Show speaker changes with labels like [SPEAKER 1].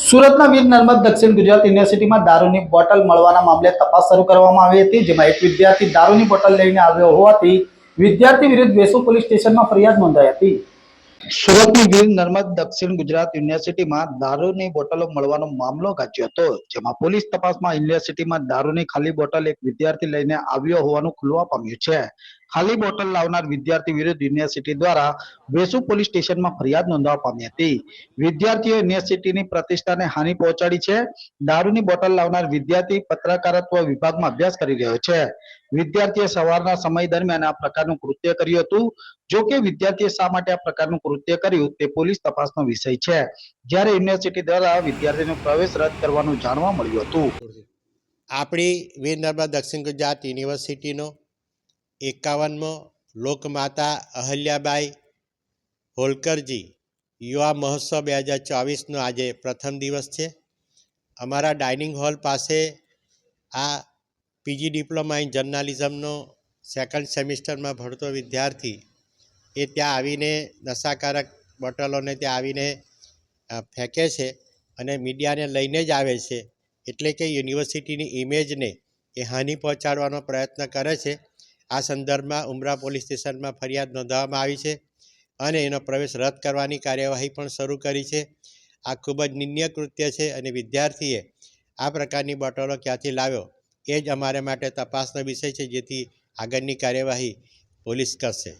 [SPEAKER 1] સુરતના વીર નર્મદ દક્ષિણ ગુજરાત યુનિવર્સિટીમાં દારૂની બોટલ મળવાના મામલે તપાસ શરૂ કરવામાં આવી હતી, જેમાં એક વિદ્યાર્થી દારૂની બોટલ લઈને આવ્યો હોવાથી વિદ્યાર્થી વિરુદ્ધ વેસુ પોલીસ સ્ટેશનમાં ફરિયાદ નોંધાઈ હતી. સુરતની વીર નર્મદ દક્ષિણ ગુજરાત યુનિવર્સિટીમાં દારૂની બોટલો મળવાનો મામલો ગાજ્યો હતો, જેમાં પોલીસ તપાસમાં યુનિવર્સિટીમાં દારૂની ખાલી બોટલ એક વિદ્યાર્થી લઈને આવ્યો હોવાનું ખુલવા પામ્યું છે. ખાલી બોટલ લાવનાર વિદ્યાર્થી વિરુદ્ધ યુનિવર્સિટી દ્વારા વેસુ પોલીસ સ્ટેશનમાં ફરિયાદ નોંધવા પામી હતી. વિદ્યાર્થીઓ યુનિવર્સિટીની પ્રતિષ્ઠાને હાનિ પહોંચાડી છે. દારૂની બોટલ લાવનાર વિદ્યાર્થી પત્રકારત્વ વિભાગમાં અભ્યાસ કરી રહ્યો છે. વિદ્યાર્થીએ સવારના સમય દરમિયાન આ પ્રકારનું કૃત્ય કર્યું હતું. જો કે વિદ્યાર્થીએ શા માટે આ પ્રકારનું કૃત્ય કર્યું તે પોલીસ તપાસનો વિષય છે. જ્યારે યુનિવર્સિટી દ્વારા વિદ્યાર્થીનો પ્રવેશ રદ કરવાનું જાણવા મળ્યું હતું.
[SPEAKER 2] આપણી વીર નર્મદા દક્ષિણ ગુજરાત યુનિવર્સિટીનો એકાવનમો લોકમાતા અહલ્યાબાઈ હોલકરજી. યુવા મહોત્સવ બે હજાર ચોવીસનો આજે પ્રથમ દિવસ છે. અમારા ડાઇનિંગ હોલ પાસે આ પીજી ડિપ્લોમા ઇન જર્નાલિઝમનો સેકન્ડ સેમિસ્ટરમાં ભણતો વિદ્યાર્થી એ ત્યાં આવીને નશાકારક બોટલોને ત્યાં આવીને ફેંકે છે અને મીડિયાને લઈને જ આવે છે. એટલે કે યુનિવર્સિટીની ઇમેજને એ હાનિ પહોંચાડવાનો પ્રયત્ન કરે છે. આ સંદર્ભમાં ઉમરા પોલીસ સ્ટેશનમાં ફરિયાદ નોંધવામાં આવી છે અને એનો પ્રવેશ રદ કરવાની કાર્યવાહી પણ શરૂ કરી છે. આ ખૂબ જ નિંદ્ય કૃત્ય છે અને વિદ્યાર્થીએ આ પ્રકારની બોટલો ક્યાંથી લાવ્યો એ જ અમારે માટે તપાસનો વિષય છે જેથી આગળની કાર્યવાહી પોલીસ કરશે.